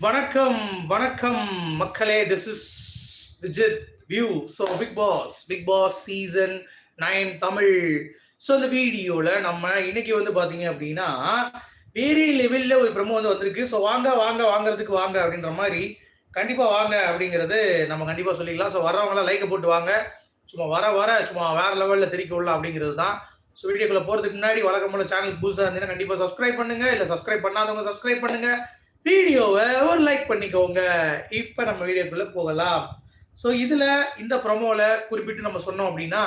வணக்கம் வணக்கம் மக்களே. This is Vijith view so big boss big boss season nine Tamil. So இந்த வீடியோவில் நம்ம இன்னைக்கு வந்து பார்த்தீங்க அப்படின்னா வேறு லெவலில் ஒரு ப்ரமோ வந்து வந்திருக்கு. ஸோ வாங்க வாங்க வாங்குறதுக்கு வாங்க அப்படின்ற மாதிரி கண்டிப்பாக வாங்க அப்படிங்கிறது நம்ம கண்டிப்பாக சொல்லிக்கலாம் ஸோ வரவங்களாம் லைக்கை போட்டு வாங்க. சும்மா வர வர சும்மா வேறு லெவலில் தெரிக்க விடலாம் அப்படிங்கிறது தான். ஸோ வீடியோக்குள்ளே போகிறதுக்கு முன்னாடி வழக்கம் போல சேனல் புதுசாக இருந்தீங்கன்னா கண்டிப்பாக சப்ஸ்கிரைப் பண்ணுங்கள் இல்லை சப்ஸ்கிரைப் பண்ணாதவங்க சப்ஸ்கிரைப் பண்ணுங்கள் வீடியோவை ஒரு லைக் பண்ணிக்கோங்க. இப்போ நம்ம வீடியோக்குள்ள போகலாம். ஸோ இதில் இந்த ப்ரொமோவில் குறிப்பிட்டு நம்ம சொன்னோம் அப்படின்னா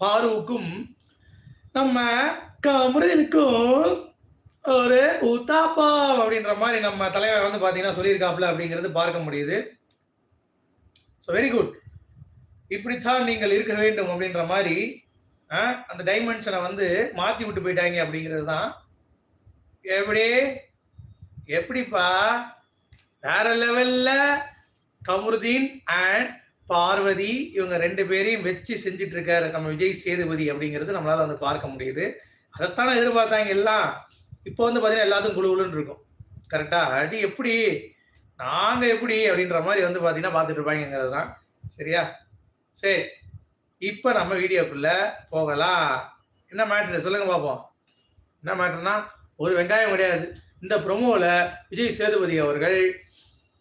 பாருவுக்கும் நம்ம கமரனுக்கும் ஒரு உத்தாப்பம் அப்படின்ற மாதிரி நம்ம தலைவர் வந்து பார்த்தீங்கன்னா சொல்லியிருக்காப்ல அப்படிங்கிறது பார்க்க முடியுது ஸோ வெரி குட் இப்படித்தான் நீங்கள் இருக்க வேண்டும் அப்படின்ற மாதிரி ஆ, அந்த டைமென்ஷனை வந்து மாற்றி விட்டு போயிட்டாங்க அப்படிங்கிறது தான். எப்படி எப்படிப்பா? வேற லெவல்ல கமருதீன் அண்ட் பார்வதி இவங்க ரெண்டு பேரையும் வச்சு செஞ்சுட்டு இருக்காரு நம்ம விஜய் சேதுபதி அப்படிங்கிறது நம்மளால வந்து பார்க்க முடியுது. அதைத்தானே எதிர்பார்த்தாங்க எல்லாம். இப்போ வந்து பார்த்தீங்கன்னா எல்லாத்துக்கும் குழு குழுன்னு இருக்கும். கரெக்டா அடி எப்படி? நாங்க எப்படி? அப்படின்ற மாதிரி வந்து பார்த்தீங்கன்னா பார்த்துட்டு இருப்பாங்கிறது தான். சரியா? சரி. இப்போ நம்ம வீடியோக்குள்ள போகலாம். என்ன மேட்ரு சொல்லுங்க பார்ப்போம் என்ன மேட்ருனா ஒரு வெங்காயம் கிடையாது. இந்த ப்ரொமோவில் விஜய் சேதுபதி அவர்கள்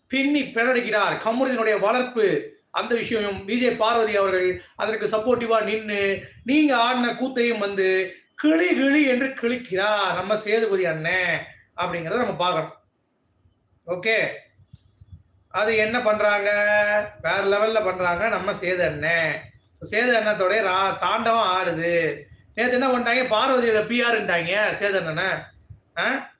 பின்னி பிறடுகிறார் கமருதினுடைய வளர்ப்பு அந்த விஷயம் விஜய் பார்வதி அவர்கள் அதற்கு சப்போர்ட்டிவா நின்று நீங்க ஆடின கூத்தையும் வந்து கிளி கிளி என்று கிழிக்கிறார். நம்ம சேதுபதி அண்ணன் அப்படிங்கிறத நம்ம பார்க்குறோம் ஓகே? அது என்ன பண்றாங்க? வேற லெவல்ல பண்றாங்க நம்ம சேது அண்ணன். சேது அண்ணத்தோடைய ரா- தாண்டவம் ஆடுது. நேற்று என்ன பண்ணிட்டாங்க? பார்வதியோட பிஆர்ன்ட்டாங்க சேது அண்ணனை. ஆ?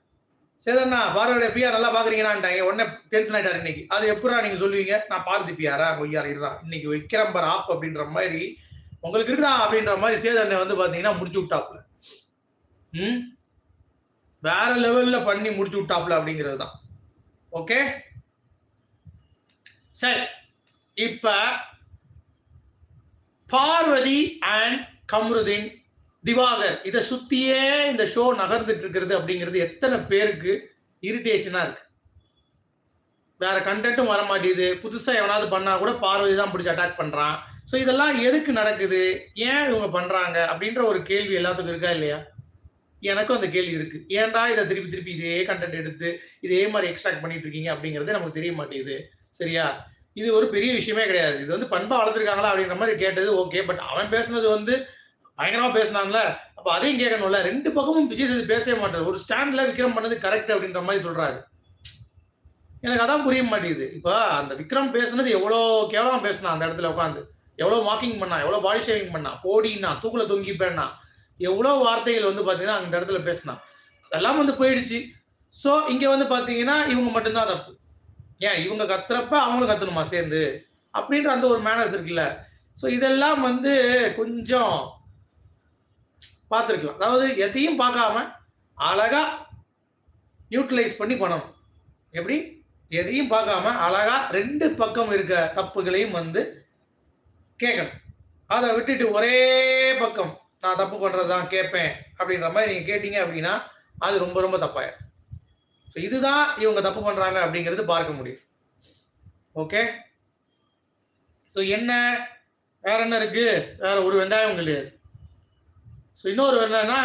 சேதண்ணா பார்வதியோட பிஆர் நல்லா பாக்குறீங்கன்னான்ட்டாங்க உடனே டென்ஷன் ஆயிட்டாரு இன்னைக்கு. அது எப்படா நீங்க சொல்லுவீங்க? நான் பாரதி பிஆரா கொய்யால இதுதான் இன்னைக்கு வைக்கிறேன் பார் ஆப் அப்படின்ற மாதிரி உங்களுக்கு இருக்குடா அப்படின்ற மாதிரி சேதண்ணை வந்து பாத்தீங்கன்னா முடிச்சு விட்டாப்ல ம்? வேற லெவல்ல பண்ணி முடிச்சு விட்டாப்ல அப்படிங்கிறது தான். ஓகே சரி. இப்ப பார்வதி அண்ட் கம்ருதீன் திவாகர் இதை சுத்தியே இந்த ஷோ நகர்ந்துட்டு இருக்கிறது அப்படிங்கிறது எத்தனை பேருக்கு இரிட்டேஷனா இருக்கு. வேற கண்டென்ட்டும் வர மாட்டேங்குது புதுசா எவனாவது பண்ணா கூட பார்வதி தான் பிடிச்சி அட்டாக் பண்றான். ஸோ இதெல்லாம் எதுக்கு நடக்குது? ஏன் இவங்க பண்றாங்க? அப்படின்ற ஒரு கேள்வி எல்லாத்துக்கும் இருக்கா இல்லையா? எனக்கும் அந்த கேள்வி இருக்கு. ஏன்டா இதை திருப்பி திருப்பி இதே கண்டென்ட் எடுத்து இதே மாதிரி எக்ஸ்ட்ராக்ட் பண்ணிட்டு இருக்கீங்க அப்படிங்கிறது நமக்கு தெரிய மாட்டேங்குது. சரியா? இது ஒரு பெரிய விஷயமே கிடையாது. இது வந்து பண்பா வளர்த்துருக்காங்களா அப்படின்ற மாதிரி கேட்டது ஓகே பட் அவன் பேசுனது வந்து பயங்கரமா பேசினான்ல. அப்ப அதையும் கேட்கணும்ல ரெண்டு பக்கமும் விஜய் சேது பேசவே மாட்டார். ஒரு ஸ்டாண்ட்ல விக்ரம் பண்ணது கரெக்ட் அப்படின்ற மாதிரி சொல்றாரு. எனக்கு அதான் புரிய மாட்டேங்குது. இப்போ அந்த விக்ரம் பேசுனது எவ்வளோ கேவலமா பேசினா அந்த இடத்துல உட்காந்து எவ்வளோ வாக்கிங் பண்ணா எவ்வளோ பாடி ஷேவிங் பண்ணா போடினா தூக்குல தொங்கிப்பேன்னா எவ்வளோ வார்த்தைகள் வந்து பார்த்தீங்கன்னா அந்த இடத்துல பேசினான் அதெல்லாம் வந்து போயிடுச்சு. ஸோ இங்கே வந்து பார்த்தீங்கன்னா இவங்க மட்டும்தான் தப்பு. ஏன்? இவங்க கத்துறப்ப அவங்களும் கத்தணுமா சேர்ந்து? அப்படின்ற அந்த ஒரு மேனர்ஸ் இருக்குல்ல. ஸோ இதெல்லாம் வந்து கொஞ்சம் பார்த்துருக்கலாம். அதாவது எதையும் பார்க்காம அழகாக யூட்டிலைஸ் பண்ணி பண்ணணும். எப்படி? எதையும் பார்க்காம அழகாக ரெண்டு பக்கம் இருக்க தப்புகளையும் வந்து கேட்கணும். அதை விட்டுட்டு ஒரே பக்கம் நான் தப்பு பண்ணுறது தான் கேட்பேன் அப்படின்ற மாதிரி நீங்கள் கேட்டீங்க அப்படின்னா அது ரொம்ப ரொம்ப தப்பாயிடும். ஸோ இதுதான் இவங்க தப்பு பண்ணுறாங்க அப்படிங்கிறது பார்க்க முடியும். ஓகே ஸோ என்ன? வேற என்ன இருக்குது வேற ஒரு வெங்காயம் கிடையாது ஸோ இன்னொரு என்னன்னா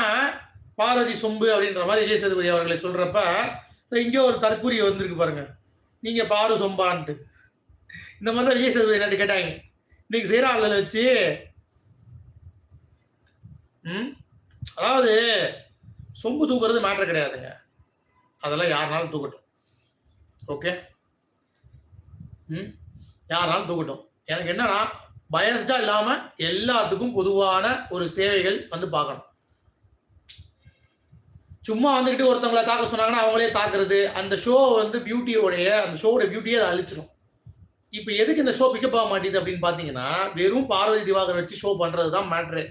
பார்வதி சொம்பு அப்படின்ற மாதிரி விஜய் சேதுபதி அவர்களை சொல்கிறப்ப இங்கே ஒரு தற்கூரி வந்திருக்கு பாருங்க. நீங்கள் பாரு சொம்பான்ட்டு. இந்த மாதிரி தான் விஜய் சேதுபதி என்ன கேட்டாங்க. இன்னைக்கு செய்கிற ஆளில் வச்சு ம்? அதாவது சொம்பு தூக்குறது மேட்ரு கிடையாதுங்க. அதெல்லாம் யாருனாலும் தூக்கட்டும். ஓகே ம்? யாருனாலும் தூக்கட்டும். எனக்கு என்னன்னா பயஸ்டா இல்லாம எல்லாத்துக்கும் பொதுவான ஒரு சேவைகள் வந்து பார்க்கணும். சும்மா வந்துக்கிட்டு ஒருத்தவங்களை தாக்க சொன்னாங்கன்னா அவங்களே தாக்குறது அந்த ஷோ வந்து பியூட்டியோடைய அந்த ஷோவோட பியூட்டியை அதை அழிச்சிடும் இப்போ எதுக்கு இந்த ஷோ பிக்கப் ஆக மாட்டேங்குது அப்படின்னு பார்த்தீங்கன்னா வெறும் பார்வதி திவாகர் வச்சு ஷோ பண்ணுறது தான் மேட்ரு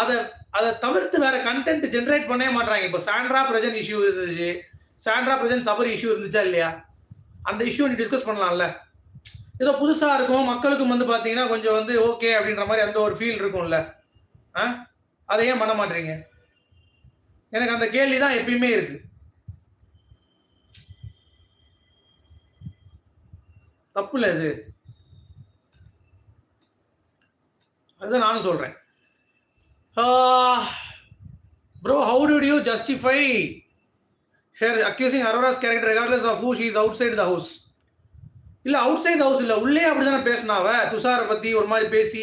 அதை அதை தவிர்த்து வேற கண்டென்ட் ஜென்ரேட் பண்ணவே மாட்டாங்க இப்போ சாண்ட்ரா பிரஜன் இஷ்யூ இருந்துச்சு. சாண்ட்ரா பிரஜன் சபரி இஷ்யூ இருந்துச்சா இல்லையா? அந்த இஷ்யூ நீ டிஸ்கஸ் பண்ணலாம்ல. ஏதோ புதுசா இருக்கும். மக்களுக்கும் வந்து பாத்தீங்கன்னா கொஞ்சம் வந்து ஓகே அப்படின்ற மாதிரி அந்த ஒரு ஃபீல் இருக்கும்ல. ஆ? அதை ஏன் பண்ண மாட்டீங்க? எனக்கு அந்த கேள்வி தான் எப்பயுமே இருக்கு. தப்பு இல்லை இது. அதுதான் நானும் சொல்றேன். Bro how do you justify her accusing Aurora's character regardless of who she is outside the house இல்லை அவுட் சைட் ஹவுஸ் இல்லை. உள்ளே அப்படி தானே பேசினாவ துஷாரை பற்றி ஒரு மாதிரி பேசி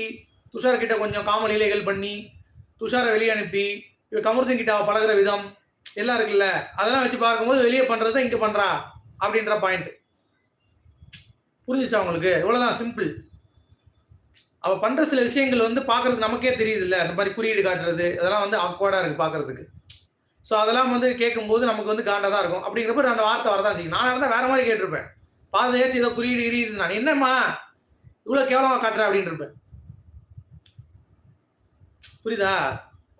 துஷார் கிட்ட கொஞ்சம் காம லீலைகள் பண்ணி துஷாரை வெளியே அனுப்பி இவ கமருதீன் கிட்ட அவள் பழகிற விதம் எல்லாம் இருக்குல்ல. அதெல்லாம் வச்சு பார்க்கும்போது வெளியே பண்ணுறது இங்கே பண்ணுறா அப்படின்ற பாயிண்ட் புரிஞ்சிச்சா உங்களுக்கு? இவ்வளோதான் சிம்பிள் அவள் பண்ணுற சில விஷயங்கள் வந்து பார்க்கறதுக்கு நமக்கே தெரியுது இல்லை அந்த மாதிரி குறியீடு காட்டுறது அதெல்லாம் வந்து அக்வார்டாக இருக்குது பார்க்கறதுக்கு. ஸோ அதெல்லாம் வந்து கேட்கும்போது நமக்கு வந்து காண்டாக தான் இருக்கும். அப்படிங்கிறப்ப ரெண்டு வார்த்தை வரதான் செய்யும். நான் இருந்தால் வேறு மாதிரி கேட்டிருப்பேன். பாதையாச்சும் ஏதோ குறியீடு எரியுது நான் என்னம்மா? இவ்வளோ கேவலமாக காட்டுறேன் அப்படின்னு இருப்பேன் புரியுதா?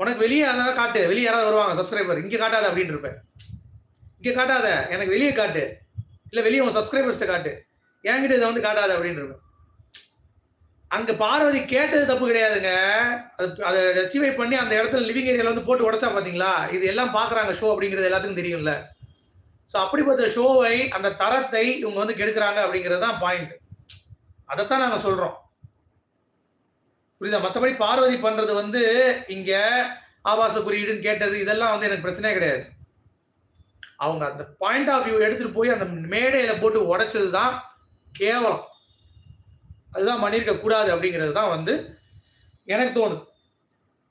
உனக்கு வெளியே அதனால காட்டு வெளியே யாராவது வருவாங்க சப்ஸ்கிரைபர் இங்கே காட்டாத அப்படின்னு இருப்பேன் இங்கே காட்டாத எனக்கு வெளியே காட்டு. இல்லை வெளியே உன் சப்ஸ்கிரைபர்ஸ்ட்ட காட்டு என்கிட்ட இதை வந்து காட்டாத அப்படின்னு இருப்பேன் அங்கே பார்வதி கேட்டது தப்பு கிடையாதுங்க. அது அதை ரெச்சிவை பண்ணி அந்த இடத்துல லிவிங் ஏரியாவில் வந்து போட்டு உடைச்சா பார்த்தீங்களா இது எல்லாம் பார்க்குறாங்க ஷோ அப்படிங்கிறது எல்லாத்துக்கும் தெரியும்ல. ஸோ அப்படிப்பட்ட ஷோவை அந்த தரத்தை இவங்க வந்து கெடுக்கிறாங்க அப்படிங்கிறது தான் பாயிண்ட் அதைத்தான் நாங்கள் சொல்கிறோம் புரியுதா? மற்றபடி பார்வதி பண்ணுறது வந்து இங்கே ஆபாச குறியீடுன்னு கேட்டது இதெல்லாம் வந்து எனக்கு பிரச்சனையே கிடையாது. அவங்க அந்த பாயிண்ட் ஆஃப் வியூ எடுத்துகிட்டு போய் அந்த மேடையில் போட்டு உடைச்சது தான் கேவலம். அதுதான் பண்ணியிருக்க கூடாது அப்படிங்கிறது தான் வந்து எனக்கு தோணுது.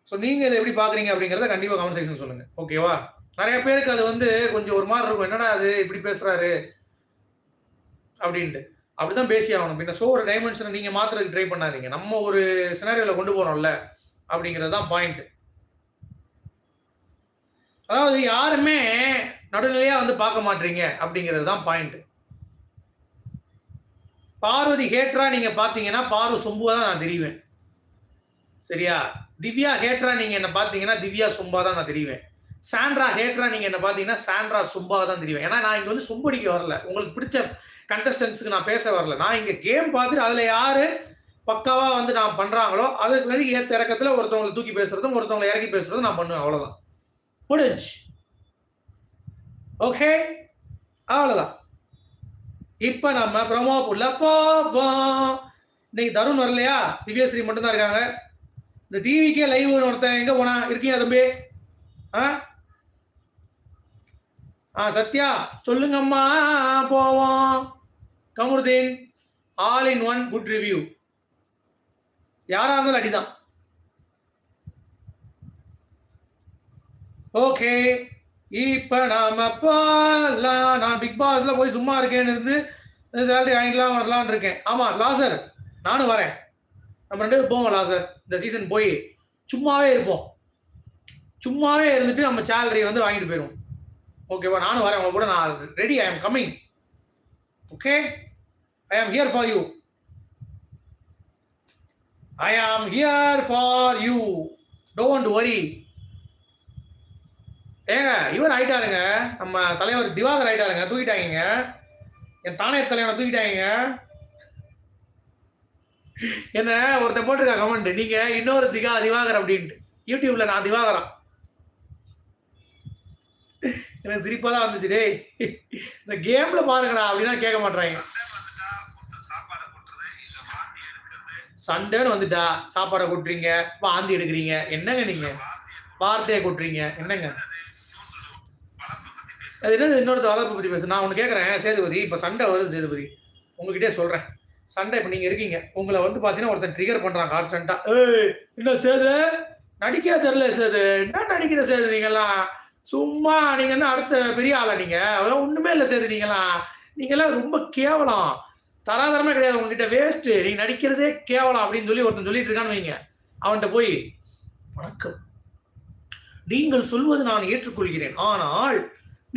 ஸோ நீங்கள் இதை எப்படி பார்க்குறீங்க அப்படிங்கிறத கண்டிப்பாக கமெண்ட் செக்ஷன் சொல்லுங்கள் ஓகேவா நிறைய பேருக்கு அது வந்து கொஞ்சம் ஒரு மாதிரி இருக்கும். என்னடா அது இப்படி பேசுகிறாரு அப்படின்ட்டு. அப்படிதான் பேசி ஆகணும். பின்ன ஷோவோட டைமென்ஷனை நீங்கள் மாத்துறதுக்கு ட்ரை பண்ணாதீங்க. நம்ம ஒரு சினாரியோவில் கொண்டு போறோம்ல அப்படிங்கிறது தான் பாயிண்ட் அதாவது யாருமே நடுநிலையாக வந்து பார்க்க மாட்டீங்க அப்படிங்கிறது தான் பாயிண்ட் பார்வதி ஹேட்ரா நீங்க பாத்தீங்கன்னா பார்வ சொம்புவா தான் நான் தெரிவேன். சரியா? திவ்யா ஹேட்ரா நீங்க என்ன பாத்தீங்கன்னா திவ்யா சொம்பா தான் நான் தெரிவேன். சாண்ட்ரா ஹேக்ரா நீங்க என்ன பாத்தீங்கன்னா சாண்ட்ரா சொம்பா தான் தெரியும் ஏன்னா நான் இங்க வந்து சும்படிக்கு வரல. உங்களுக்கு பிடிச்ச கண்டஸ்டன்ஸுக்கு நான் பேச வரல. நான் இங்க கேம் பார்த்துட்டு அதுல யாரு பக்காவா வந்து நான் பண்றாங்களோ அதுக்கு மாதிரி ஏத்த இறக்கத்துல ஒருத்தவங்களை தூக்கி பேசுறதும் ஒருத்தவங்களை இறக்கி பேசுறதும் நான் பண்ணுவேன். அவ்வளவுதான். முடிஞ்சு. ஓகே? அவ்வளவுதான். இப்ப நம்ம ப்ரோமோ புள்ள போவோம். இன்னைக்கு தருண் வரலையா? திவ்யஸ்ரீ மட்டும்தான் இருக்காங்க. இந்த டிவிக்கே லைவ் ஒருத்தன் எங்க போனா இருக்கீங்க தம்பி? ஆ? ஆ சத்யா சொல்லுங்கம்மா போவோம். Kamarudeen all in one good review யாரா இருந்தாலும் அடிதான். ஓகே இப்ப நாம போலாம். நான் பிக் பாஸ்ல போய் சும்மா இருக்கேன்னு இருந்து சேலரி வாங்கிக்கலாம் வரலாம்னு இருக்கேன். ஆமா லாசர் நானும் வரேன். நம்ம ரெண்டு பேரும் போவோம் லாசர். இந்த சீசன் போய் சும்மாவே இருப்போம். சும்மாவே இருந்துட்டு நம்ம சேலரி வந்து வாங்கிட்டு போயிடுவோம். ஓகேவா? நானும் வரேன். உங்க கூட நான் ரெடி ஐ ஆம் கம்மிங் ஓகே ஐ ஆம் ஹியர் ஃபார் யூ ஐ ஆம் here for you don't worry ஏங்க இவர் ஆயிட்டாருங்க. நம்ம தலைவர் திவாகர் ஆயிட்டாருங்க. தூக்கிட்டாங்க என் தானே தலைவனை தூக்கிட்டாங்க என்ன ஒருத்தன் போட்டிருக்கா கமெண்ட் நீங்க இன்னொரு திகா திவாகர் அப்படின்ட்டு. யூடியூப்ல நான் திவாகரன் எனக்கு சிரிப்பா தான் வந்துச்சு டேய். இந்த கேம்ல பாருங்கடா அப்படின்னா கேட்க மாட்டாங்க சண்டேன்னு வந்துட்டா சாப்பாடை கொட்டுறீங்க வாந்தி எடுக்கிறீங்க. என்னங்க நீங்க? வார்த்தையை கொட்டுறீங்க. என்னங்க? அது என்னது? இன்னொருத்த வளர்ப்பு பத்தி பேசு. நான் ஒன்று கேட்குறேன் சேதுபதி. இப்போ சண்டை வருது சேதுபதி. உங்ககிட்டே சொல்கிறேன் சண்டை இப்போ நீங்கள் இருக்கீங்க. உங்களை வந்து பார்த்தீங்கன்னா ஒருத்தன் ட்ரிகர் பண்ணுறான் கான்ஸ்டண்ட்டாக ஏய் என்ன சேது? நடிக்க தெரில சேது. என்ன நடிக்கிற சேது நீங்கள்லாம் சும்மா நீங்கள் என்ன அடுத்த பெரிய ஆளா நீங்கள் ஒன்றுமே இல்லை சேது நீங்களாம் நீங்களாம் ரொம்ப கேவலம். தராதரமே கிடையாது உங்ககிட்ட வேஸ்ட்டு நீங்கள் நடிக்கிறதே கேவலம் அப்படின்னு சொல்லி ஒருத்தன் சொல்லிட்டு இருக்கான்னு வைங்க. அவன்கிட்ட போய் வணக்கம். நீங்கள் சொல்வது நான் ஏற்றுக்கொள்கிறேன். ஆனால்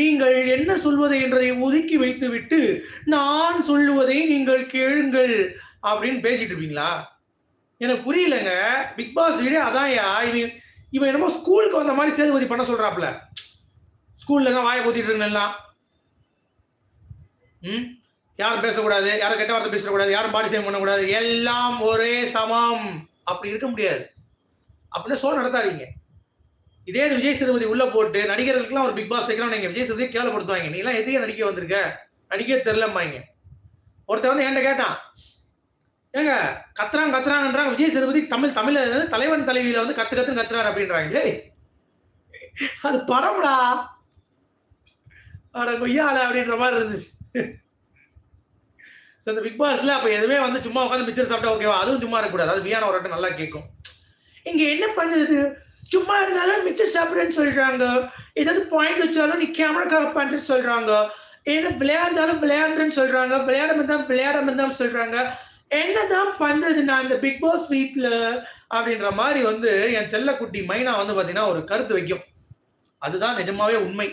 நீங்கள் என்ன சொல்வது என்றதை ஒதுக்கி வைத்துவிட்டு நான் சொல்லுவதை நீங்கள் கேளுங்கள் அப்படின்னு பேசிட்டு இருப்பீங்களா? எனக்கு புரியலங்க. பிக் பாஸ் வீடே அதான்யா. இவன் இவன் என்னமோ ஸ்கூலுக்கு வந்த மாதிரி சேதுபதி பண்ண சொல்றாப்ல ஸ்கூல்ல தான் வாயை கொத்திட்டு இருந்தெல்லாம் ம்? யாரும் பேசக்கூடாது யாரும் கெட்ட வார்த்தை பேசக்கூடாது யாரும் பாடி சேம் பண்ணக்கூடாது. எல்லாம் ஒரே சமம். அப்படி இருக்க முடியாது. அப்படின்னு சோ நடத்தாதீங்க. இதே விஜய் சேதுபதி உள்ள போட்டு நடிகர்களுக்குலாம் ஒரு பிக் பாஸ் வைக்கலாம் நீங்க விஜய் சேதுபதி கேவலப்படுத்துவாங்க. நீ எல்லாம் எதுக்கே நடிக்க வந்திருக்க? நடிக்க தெரிலம்பாங்க ஒருத்தர் வந்து என்கிட்ட கேட்டான் ஏங்க கத்துறாங்க கத்துறாங்கன்றாங்க. விஜய் சேதுபதி தமிழ் தமிழ் தலைவன் தலைவியில வந்து கத்து கத்துன்னு கத்துறாரு அப்படின்றாங்க. டேய் அது படம்டா. அட கொய்யால அப்படின்ற மாதிரி இருந்துச்சு. ஸோ இந்த பிக் பாஸ்ல அப்போ எதுவுமே வந்து சும்மா உட்காந்து மிச்சர் சாப்பிட்டா ஓகேவா அதுவும் சும்மா இருக்கக்கூடாது. அது வியான ஒரு நல்லா கேட்கும் இங்க என்ன பண்ணுது? சும்மா இருந்தாலும் மிச்சர் சாப்பிட்றேன்னு சொல்றாங்க. ஏதாவது பாயிண்ட் வச்சாலும் நீ கேமராக்காக பண்ணுறேன்னு சொல்றாங்க. ஏன்னா விளையாண்டாலும் விளையாடுறேன்னு சொல்றாங்க. விளையாட தான் விளையாட தான் சொல்றாங்க. என்னதான் பண்றது நான் இந்த பிக் பாஸ் வீட்ல அப்படின்ற மாதிரி வந்து என் செல்லக்குட்டி மைனா வந்து பாத்தீங்கன்னா ஒரு கருத்து வைக்கும். அதுதான் நிஜமாவே உண்மை.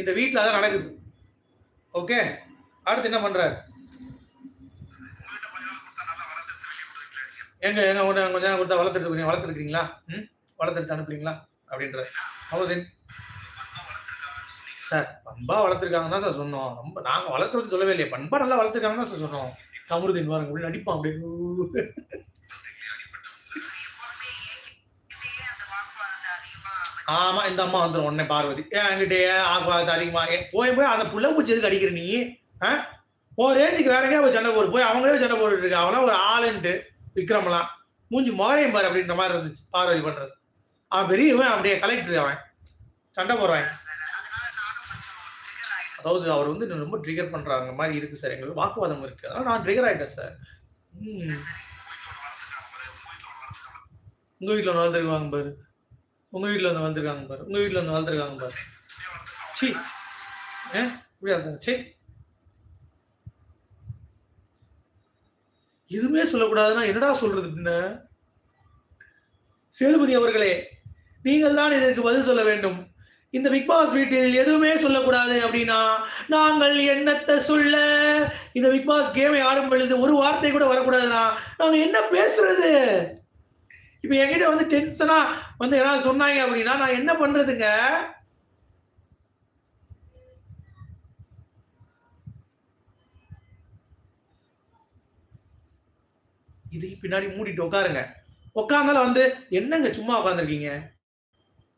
இந்த வீட்டில் அதான் நடக்குது. ஓகே அடுத்து என்ன பண்றாரு? எங்க எங்க கொஞ்சம் கொஞ்சம் நேரம் கொடுத்தா வளர்த்துட்டு வளர்த்துருக்கீங்களா? ம்? வளர்த்துட்டு அனுப்புறீங்களா? அப்படின்றது அவ்வளோதேன் சார் பண்பா வளர்த்துருக்காங்க தான் சார் சொன்னோம். ரொம்ப நாங்கள் வளர்க்குறது சொல்லவே இல்லையே. பண்பா நல்லா வளர்த்துருக்காங்க தான் சார் சொன்னோம். கமருதீன் பாருங்க அப்படின்னு நடிப்பான் அப்படியே. ஆமா இந்த அம்மா வந்துடும் உடனே பார்வதி. ஏன் என்கிட்டயே ஆகுவாது அதிகமா ஏ, போய் போய் அந்த புள்ள பூச்சி எதுக்கு அடிக்கிற நீ? ஆ? ஓ ரேஞ்சுக்கு வேற எங்கேயா போய் சண்டை போடு. போய் அவங்களே சண்டை போட்டுட்டு இருக்கா. அவனா ஒரு ஆளுன்ட்டு விக்ரம்லாம். மூஞ்சி மோரையும் பாரு அப்படின்ற மாதிரி இருந்துச்சு பார்வதி பண்றது. அவன் பெரிய இவன் அப்படியே கலெக்டர் அவன். சண்டை போடுறான். அதாவது அவர் வந்து ரொம்ப ட்ரிகர் பண்றாங்க மாதிரி இருக்கு சார் எங்களுக்கு வாக்குவாதம் இருக்கு. அதனால நான் ட்ரிகர் ஆயிட்டேன் சார் ம். உங்க வீட்டில் வந்து வளர்த்துருக்காங்க பாரு. உங்க வீட்டில் வந்து வளர்த்துருக்காங்க பாரு. உங்க வீட்டில் வந்து வளர்த்துருக்காங்க பாரு. C A? இப்படி சி எதுவுமே சொல்லக்கூடாதுன்னா என்னடா சொல்றது பின்ன? சேதுபதி அவர்களே நீங்கள் தான் இதற்கு பதில் சொல்ல வேண்டும். இந்த பிக் பாஸ் வீட்டில் எதுவுமே சொல்லக்கூடாது அப்படின்னா நாங்கள் என்னத்தை சொல்ல? இந்த பிக் பாஸ் கேமை ஆடும் பொழுது ஒரு வார்த்தை கூட வரக்கூடாதுன்னா நாங்கள் என்ன பேசுறது? இப்போ என்கிட்ட வந்து டென்ஷனா வந்து ஏதாவது சொன்னாங்க அப்படின்னா நான் என்ன பண்றதுங்க? இதை பின்னாடி மூடிட்டு உட்காருங்க. உட்காந்தாலும் வந்து என்னங்க சும்மா உட்காந்துருக்கீங்க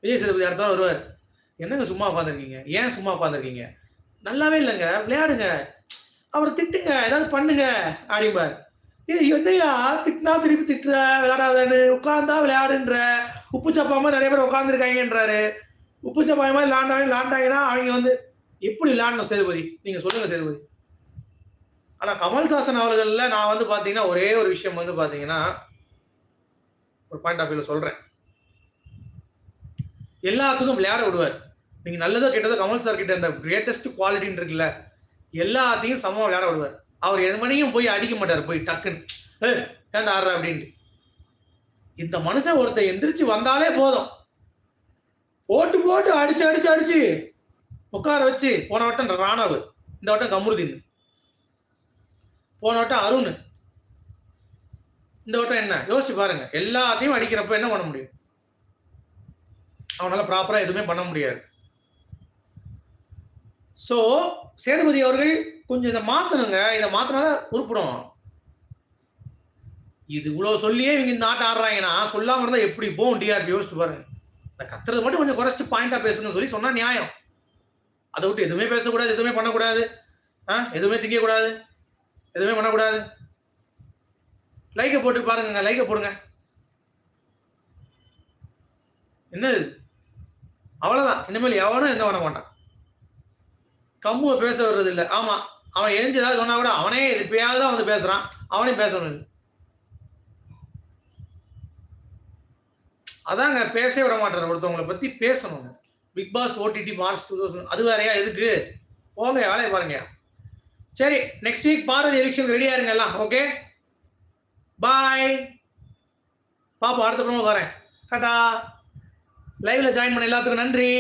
விஜய் சேதுபதி அடுத்த வருவார். என்னங்க சும்மா உட்காந்துருக்கீங்க ஏன் சும்மா உட்காந்துருக்கீங்க நல்லாவே இல்லைங்க. விளையாடுங்க. அவரை திட்டுங்க. ஏதாவது பண்ணுங்க. அப்படிம்பார். ஏ என்னையா? திட்டினா திருப்பி திட்டுற விளையாடாதன்னு. உட்காந்தா விளையாடுன்ற. உப்பு சப்பாமா நிறைய பேர் உட்காந்துருக்காங்கன்றாரு உப்பு சப்பாய் மாதிரி விளாண்டாங்க விளாண்டாங்கன்னா அவங்க வந்து எப்படி விளையாடணும் சேதுபதி? நீங்கள் சொல்லுங்க சேதுபதி. ஆனால் கமல்ஹாசன் அவர்களில் நான் வந்து பார்த்தீங்கன்னா ஒரே ஒரு விஷயம் வந்து பார்த்தீங்கன்னா ஒரு பாயிண்ட் ஆஃப் வியூவில் சொல்கிறேன் எல்லாத்துக்கும் விளையாட விடுவார். நீங்கள் நல்லதோ கெட்டதோ கமல் சார் கிட்ட இந்த கிரேட்டஸ்ட் குவாலிட்டின்னு இருக்குல்ல எல்லாத்தையும் சமமாக விளையாட விடுவார். அவர் எது மணியும் போய் அடிக்க மாட்டார் போய் டக்குன்னு ஏ ஏன் ஆடுற? அப்படின்ட்டு. இந்த மனுஷன் ஒருத்தர் எந்திரிச்சு வந்தாலே போதும். போட்டு போட்டு அடிச்சு அடிச்சு அடிச்சு உட்கார வச்சு போன வட்டம் ராணவ் இந்த வட்டம் கமருதீன். போன வட்டம் அருண். இந்த வட்டம் என்ன? யோசிச்சு பாருங்க. எல்லாத்தையும் அடிக்கிறப்ப என்ன பண்ண முடியும்? அவனால ப்ராப்பரா எதுவுமே பண்ண முடியாது. ஸோ சேதுபதி அவர்கள் கொஞ்சம் இதை மாற்றணுங்க இதை மாற்றினா உருப்படும் இது இவ்வளோ சொல்லியே இவங்க இந்த ஆட்டம் ஆடுறாங்கன்னா சொல்லாமல் இருந்தால் எப்படி போகும்? டிஆர்பி யோசிச்சு பாருங்க. இந்த கத்துறது மட்டும் கொஞ்சம் குறைச்சி பாயிண்டாக பேசுங்கன்னு சொல்லி சொன்னால் நியாயம். அதை விட்டு எதுவுமே பேசக்கூடாது எதுவுமே பண்ணக்கூடாது. ஆ எதுவுமே திங்கக்கூடாது எதுவுமே பண்ணக்கூடாது. லைக்கை போட்டு பாருங்க லைக்கை போடுங்க. என்னது? அவ்வளோதான் இனிமேல் எவனும் எந்த பண்ண மாட்டான். கம்புவை பேச வர்றது இல்லை அவன் எரிஞ்சு ஏதாவது சொன்னா கூட அவனே இப்பயாவது தான் வந்து பேசுறான். அவனையும் பேசணும் அதாங்க பேசவே விட மாட்டேன் ஒருத்தவங்களை பத்தி பேசணுங்க big boss OTT March two thousand. அது வேறையா எதுக்கு? போங்க வேலையை பாருங்க. சரி நெக்ஸ்ட் வீக் பாரதி எலெக்ஷன் ரெடியா இருங்க எல்லாம் ஓகே பாய் பாப்பா அடுத்த ப்ரோமோ வரேன். கட்டா லைவ்ல ஜாயின் பண்ண எல்லாத்துக்கும் நன்றி.